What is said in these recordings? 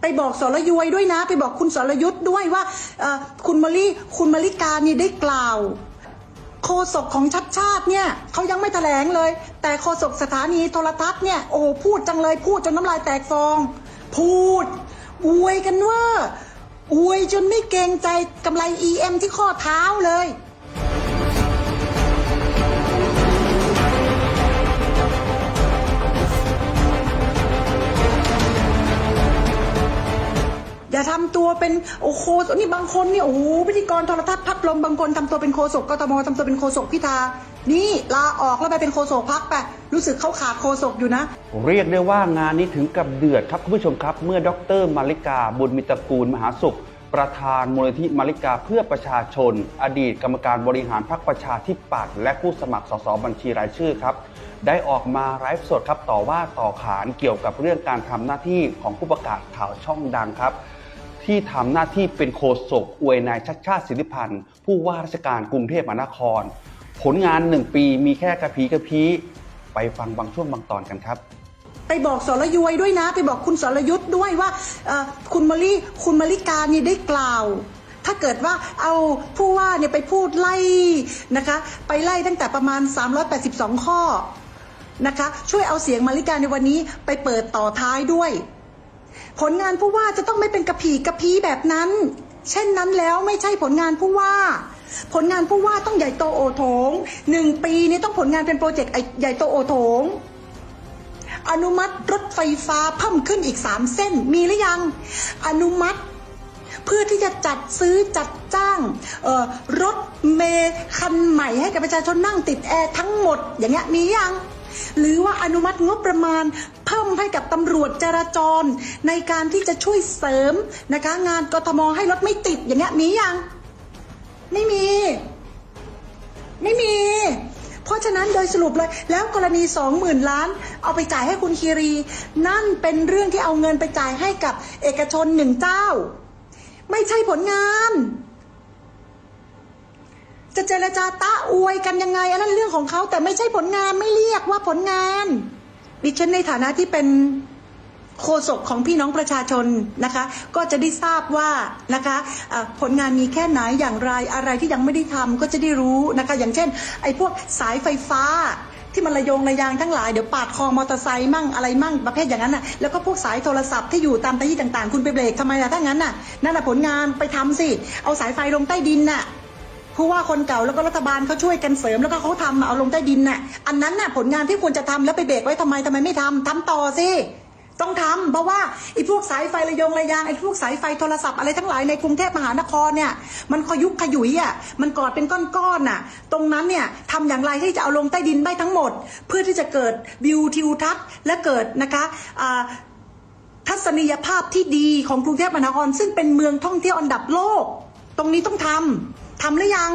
ไปบอกสรยุยด้วยนะ ไปบอกคุณสรยุทธ์ด้วยว่าคุณมาริคุณมาริกานี่ได้กล่าว โฆษกของชัดชาติเนี่ยเขายังไม่แถลงเลย แต่โฆษกสถานีโทรทัศน์เนี่ยโอ้พูดจังเลยพูดจนน้ำลายแตกฟอง พูดอวยกันเว่าอวยจนไม่เกรงใจกำไร EM ที่ข้อเท้าเลย อย่าทำตัวเป็นโอ้โคนี่บางคนเนี่ยโอ้โหพิธีกรโทรทัศน์พัดลมบางคนทำตัวเป็นโคศกกทมทำตัวเป็นโคศกพิธา นี่ลาออกแล้วไปเป็นโคศกพักไปรู้สึกเขาขาดโคศกอยู่นะ เรียกได้ว่างานนี้ถึงกับเดือดครับคุณผู้ชมครับ เมื่อดรมาริกาบุญมิตรกูลมหาสุข ประธานมูลนิธิมาริกาเพื่อประชาชน อดีตกรรมการบริหารพรรคประชาธิปัตย์และผู้สมัครสสบัญชีรายชื่อครับได้ออกมาไลฟ์สดครับต่อว่าต่อขานเกี่ยวกับเรื่องการทำหน้าที่ของผู้ประกาศข่าวช่องดังครับ ที่ทำหน้าที่เป็นโฆษกอวยนายชัดชาติสิทธิพันธ์ผู้ว่าราชการกรุงเทพมหานคร ผลงานหนึ่งปีมีแค่กระพีกระพีไปฟังบางช่วงบางตอนกันครับ ไปบอกสรยุยด้วยนะ ไปบอกคุณสรยุทธ์ด้วยว่าคุณมาริคุณมาริกานี่ได้กล่าว ถ้าเกิดว่าเอาผู้ว่าเนี่ยไปพูดไล่นะคะ ไปไล่ตั้งแต่ประมาณ 382 ข้อนะคะ ช่วยเอาเสียงมาริกาในวันนี้ไปเปิดต่อท้ายด้วย ผลงานผู้ว่าจะต้องไม่เป็นกระผีกระพีแบบนั้น เช่นนั้นแล้วไม่ใช่ผลงานผู้ว่า ผลงานผู้ว่าต้องใหญ่โตโอโถงหนึ่งปีนี้ต้องผลงานเป็นโปรเจกต์ใหญ่โตโอโถงอนุมัติรถไฟฟ้าเพิ่มขึ้นอีกสามเส้นมีหรือยัง อนุมัติ เพื่อที่จะจัดซื้อจัดจ้างรถเมย์คันใหม่ให้กับประชาชนนั่งติดแอร์ทั้งหมด อย่างเงี้ยมียัง หรือว่าอนุมัติงบประมาณเพิ่มให้กับตำรวจจราจร ในการที่จะช่วยเสริมนะคะงานกทมให้รถไม่ติดอย่างเงี้ยมียัง ไม่มี ไม่มี เพราะฉะนั้นโดยสรุปเลย แล้วกรณีสองหมื่นล้าน เอาไปจ่ายให้คุณคีรี นั่นเป็นเรื่องที่เอาเงินไปจ่ายให้กับเอกชนหนึ่งเจ้า ไม่ใช่ผลงาน เจรจาตะอวยกันยังไงอันนั้นเรื่องของเขาแต่ไม่ใช่ผลงานไม่เรียกว่าผลงาน ดิฉันในฐานะที่เป็นโฆษกของพี่น้องประชาชนนะคะ ก็จะได้ทราบว่านะคะะผลงานมีแค่ไหนอย่างไรอะไรที่ยังไม่ได้ทำก็จะได้รู้นะคะ อย่างเช่น ไอ้พวกสายไฟฟ้าที่มันระยงระยางทั้งหลายเดี๋ยวปาดคอมอเตอร์ไซค์มั่งอะไรมั่งประเภทอย่างนั้นน่ะแล้วก็พวกสายโทรศัพท์ที่อยู่ตามที่ต่างๆ คุณไปเบรกทำไมล่ะถ้างั้นน่ะนั่นน่ะผลงานไปทำสิ เอาสายไฟลงใต้ดินน่ะ ผู้ว่าคนเก่าแล้วก็รัฐบาลเขาช่วยกันเสริมแล้วก็เขาทำเอาลงใต้ดินน่ะอันนั้นน่ะผลงานที่ควรจะทำแล้วไปเบรกไว้ทำไมทำไมไม่ทำทำต่อสิต้องทำเพราะว่าไอ้พวกสายไฟระยงระยางไอ้พวกสายไฟโทรศัพท์อะไรทั้งหลายในกรุงเทพมหานครเนี่ยมันขยุกขยุยอะมันกอดเป็นก้อนๆน่ะ ตรงนั้นเนี่ยทำอย่างไรที่จะเอาลงใต้ดินได้ทั้งหมด เพื่อที่จะเกิดวิวทิวทัศน์และเกิดนะคะทัศนียภาพที่ดีของกรุงเทพมหานคร ซึ่งเป็นเมืองท่องเที่ยวอันดับโลก ตรงนี้ต้องทำ ทำหรือยัง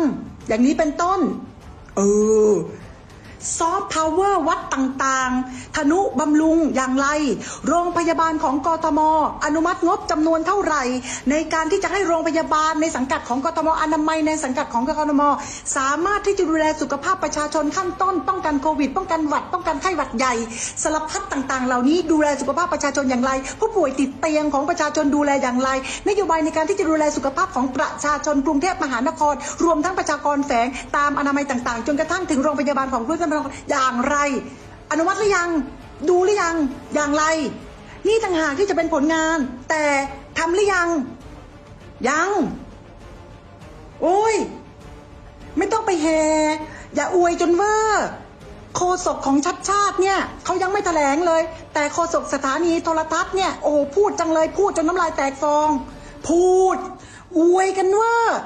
อย่างนี้เป็นต้น เออ ซอฟต์พาวเวอร์วัดต่างๆ ธนุบำรุงอย่างไร โรงพยาบาลของกทม อนุมัติงบจำนวนเท่าไหร่ ในการที่จะให้โรงพยาบาลในสังกัดของกทมอนามัยในสังกัดของกทม สามารถที่จะดูแลสุขภาพประชาชนขั้นต้น ป้องกันโควิด ป้องกันหวัด ป้องกันไข้หวัดใหญ่สารพัดต่างๆ เหล่านี้ดูแลสุขภาพประชาชนอย่างไร ผู้ป่วยติดเตียงของประชาชนดูแลอย่างไร นโยบายในการที่จะดูแลสุขภาพของประชาชนกรุงเทพมหานคร รวมทั้งประชากรแฝงตามอนามัยต่างๆ จนกระทั่งถึงโรงพยาบาลของกรุงเทพานครอย่างไร อนุมัติหรือยัง ดูหรือยัง อย่างไร นี่ต่างหากที่จะเป็นผลงาน แต่ทำหรือยัง ยัง โอ้ย ไม่ต้องไปแห่อย่าอวยจนเวอร์โฆษกของชัดชาติเนี่ยเขายังไม่แถลงเลย แต่โฆษกสถานีโทรทัศน์เนี่ยโอ้พูดจังเลยพูดจนน้ำลายแตกฟอง พูด อวยกันเวอร์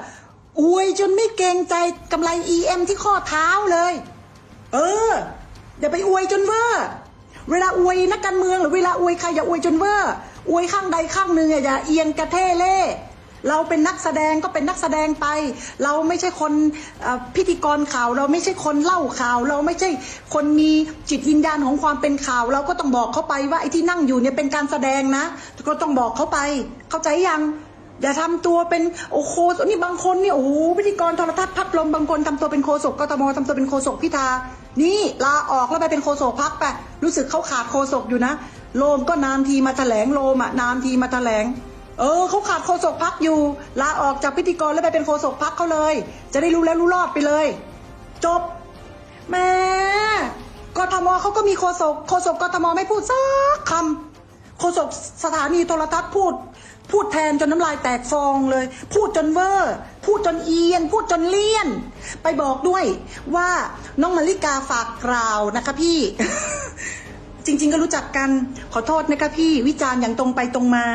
อวยจนไม่เกรงใจกำไร EM ที่ข้อเท้าเลย เออ อย่าไปอวยจนเวอร์เวลาอวยนักการเมืองหรือเวลาอวยใครอย่าอวยจนเวอร์อวยข้างใดข้างหนึ่งอย่าเอียงกระเทเล่เราเป็นนักแสดงก็เป็นนักแสดงไป เราไม่ใช่คนพิธีกรข่าว เราไม่ใช่คนเล่าข่าว เราไม่ใช่คนมีจิตวิญญาณของความเป็นข่าว เราก็ต้องบอกเขาไปว่าไอ้ที่นั่งอยู่เนี่ยเป็นการแสดงนะก็ต้องบอกเขาไป เข้าใจยัง อย่าทำตัวเป็นโอ้โคนี่บางคนเนี่ยโอ้โหพิธีกรโทรทัศน์พัดลมบางคนทำตัวเป็นโคศกกทมทำตัวเป็นโคศกพิธา นี่ลาออกแล้วไปเป็นโฆษกพักไปรู้สึกเขาขาดโฆษกอยู่นะโลมก็นานทีมาแถลงโลมอะนานทีมาแถลง เออเขาขาดโฆษกพักอยู่ ลาออกจากพิธีกรแล้วไปเป็นโฆษกพักเขาเลย จะได้รู้แล้วรู้รอดไปเลย จบแม่กทมเขาก็มีโฆษกโฆษกกทมไม่พูดสักคำ ฆษกสถานีโทรทัศน์พูด พูดแทนจนน้ำลายแตกฟองเลย พูดจนเวอร์พูดจนเอียน พูดจนเลี่ยน ไปบอกด้วยว่าน้องมาริกาฝากกล่าวนะคะพี่ จริง ๆ ก็รู้จักกันขอโทษนะคะพี่ วิจารณ์อย่างตรงไปตรงมา